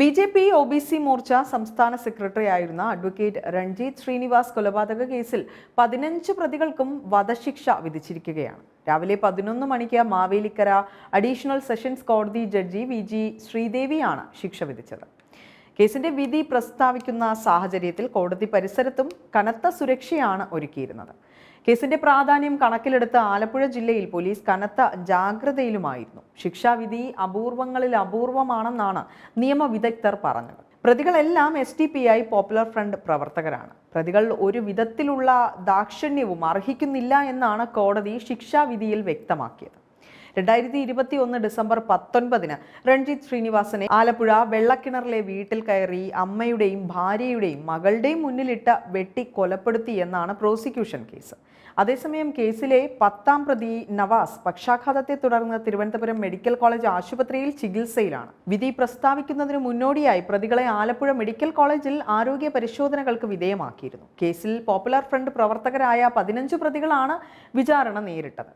B J P O B C Morcha സംസ്ഥാന secretary ആയിരുന്ന advocate Ranjeet Srinivas കൊലപാതക കേസിൽ പതിനഞ്ച് പ്രതികൾക്കും വധശിക്ഷ വിധിച്ചിരിക്കുകയാണ്. രാവിലെ പതിനൊന്ന് മണിക്ക് മാവേലിക്കര അഡീഷണൽ സെഷൻസ് കോടതി ജഡ്ജി വി ജി ശ്രീദേവിയാണ് ശിക്ഷ വിധിച്ചത്. കേസിന്റെ വിധി പ്രസ്താവിക്കുന്ന സാഹചര്യത്തിൽ കോടതി പരിസരത്തും കനത്ത സുരക്ഷയാണ് ഒരുക്കിയിരുന്നത്. കേസിന്റെ പ്രാധാന്യം കണക്കിലെടുത്ത് ആലപ്പുഴ ജില്ലയിൽ പോലീസ് കനത്ത ജാഗ്രതയിലുമായിരുന്നു. ശിക്ഷാവിധി അപൂർവങ്ങളിൽ അപൂർവമാണെന്നാണ് നിയമവിദഗ്ധർ പറഞ്ഞത്. പ്രതികളെല്ലാം S D P I popular front പ്രവർത്തകരാണ്. പ്രതികൾ ഒരു വിധത്തിലുള്ള ദാക്ഷിണ്യവും അർഹിക്കുന്നില്ല എന്നാണ് കോടതി ശിക്ഷാവിധിയിൽ വ്യക്തമാക്കിയത്. രണ്ടായിരത്തി ഇരുപത്തി ഒന്ന് ഡിസംബർ പത്തൊൻപതിന് രൺജിത്ത് ശ്രീനിവാസനെ ആലപ്പുഴ വെള്ളക്കിണറിലെ വീട്ടിൽ കയറി അമ്മയുടെയും ഭാര്യയുടെയും മകളുടെയും മുന്നിലിട്ട് വെട്ടി കൊലപ്പെടുത്തി എന്നാണ് പ്രോസിക്യൂഷൻ കേസ്. അതേസമയം കേസിലെ പത്താം പ്രതി നവാസ് പക്ഷാഘാതത്തെ തുടർന്ന് തിരുവനന്തപുരം മെഡിക്കൽ കോളേജ് ആശുപത്രിയിൽ ചികിത്സയിലാണ്. വിധി പ്രസ്താവിക്കുന്നതിന് മുന്നോടിയായി പ്രതികളെ ആലപ്പുഴ മെഡിക്കൽ കോളേജിൽ ആരോഗ്യ പരിശോധനകൾക്ക് വിധേയമാക്കിയിരുന്നു. കേസിൽ പോപ്പുലർ ഫ്രണ്ട് പ്രവർത്തകരായ പതിനഞ്ച് പ്രതികളാണ് വിചാരണ നേരിട്ടത്.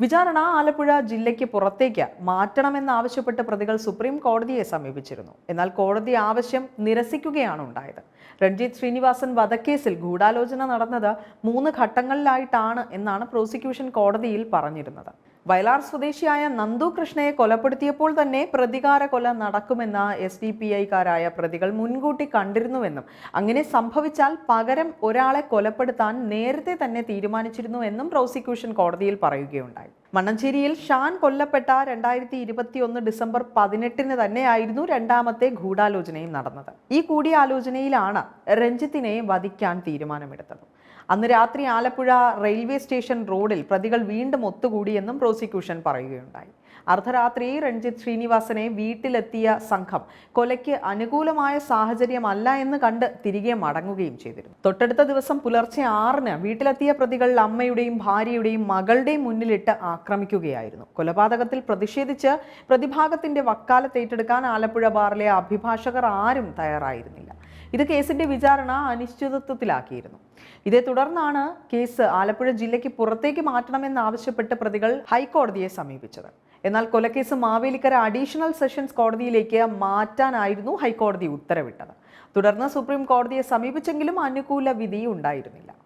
വിചാരണ ആലപ്പുഴ ജില്ലയ്ക്ക് പുറത്തേക്ക് മാറ്റണമെന്നാവശ്യപ്പെട്ട് പ്രതികൾ സുപ്രീം കോടതിയെ സമീപിച്ചിരുന്നു. എന്നാൽ കോടതി ആവശ്യം നിരസിക്കുകയാണ് ഉണ്ടായത്. രഞ്ജിത്ത് ശ്രീനിവാസൻ വധക്കേസിൽ ഗൂഢാലോചന നടന്നത് മൂന്ന് ഘട്ടങ്ങളിലായിട്ടാണ് എന്നാണ് പ്രോസിക്യൂഷൻ കോടതിയിൽ പറഞ്ഞിരുന്നത്. വയലാർ സ്വദേശിയായ നന്ദു കൃഷ്ണയെ കൊലപ്പെടുത്തിയപ്പോൾ തന്നെ പ്രതികാര കൊല നടക്കുമെന്ന എസ് ഡി പി ഐക്കാരായ പ്രതികൾ മുൻകൂട്ടി കണ്ടിരുന്നുവെന്നും അങ്ങനെ സംഭവിച്ചാൽ പകരം ഒരാളെ കൊലപ്പെടുത്താൻ നേരത്തെ തന്നെ തീരുമാനിച്ചിരുന്നു എന്നും പ്രോസിക്യൂഷൻ കോടതിയിൽ പറയുകയുണ്ടായി. മണ്ണഞ്ചേരിയിൽ ഷാൻ കൊല്ലപ്പെട്ട രണ്ടായിരത്തി ഇരുപത്തി ഒന്ന് ഡിസംബർ പതിനെട്ടിന് തന്നെയായിരുന്നു രണ്ടാമത്തെ ഗൂഢാലോചനയും നടന്നത്. ഈ കൂടിയാലോചനയിലാണ് രഞ്ജിത്തിനെ വധിക്കാൻ തീരുമാനമെടുത്തത്. അന്ന് രാത്രി ആലപ്പുഴ റെയിൽവേ സ്റ്റേഷൻ റോഡിൽ പ്രതികൾ വീണ്ടും ഒത്തുകൂടിയെന്നും പ്രോസിക്യൂഷൻ പറയുകയുണ്ടായി. അർദ്ധരാത്രി രഞ്ജിത്ത് ശ്രീനിവാസനെ വീട്ടിലെത്തിയ സംഘം കൊലയ്ക്ക് അനുകൂലമായ സാഹചര്യമല്ല എന്ന് കണ്ട് തിരികെ മടങ്ങുകയും ചെയ്തിരുന്നു. തൊട്ടടുത്ത ദിവസം പുലർച്ചെ ആറിന് വീട്ടിലെത്തിയ പ്രതികൾ അമ്മയുടെയും ഭാര്യയുടെയും മകളുടെയും മുന്നിലിട്ട് ആക്രമിക്കുകയായിരുന്നു. കൊലപാതകത്തിൽ പ്രതിഷേധിച്ച് പ്രതിഭാഗത്തിന്റെ വക്കാലത്തേറ്റെടുക്കാൻ ആലപ്പുഴ ബാറിലെ അഭിഭാഷകർ ആരും തയ്യാറായിരുന്നില്ല. ഇത് കേസിന്റെ വിചാരണ അനിശ്ചിതത്വത്തിലാക്കിയിരുന്നു. ഇതേ തുടർന്നാണ് കേസ് ആലപ്പുഴ ജില്ലയ്ക്ക് പുറത്തേക്ക് മാറ്റണമെന്നാവശ്യപ്പെട്ട് പ്രതികൾ ഹൈക്കോടതിയെ സമീപിച്ചത്. എന്നാൽ കൊലക്കേസ് മാവേലിക്കര അഡീഷണൽ സെഷൻസ് കോടതിയിലേക്ക് മാറ്റാനായിരുന്നു ഹൈക്കോടതി ഉത്തരവിട്ടത്. തുടർന്ന് സുപ്രീം കോടതിയെ സമീപിച്ചെങ്കിലും അനുകൂല വിധി ഉണ്ടായിരുന്നില്ല.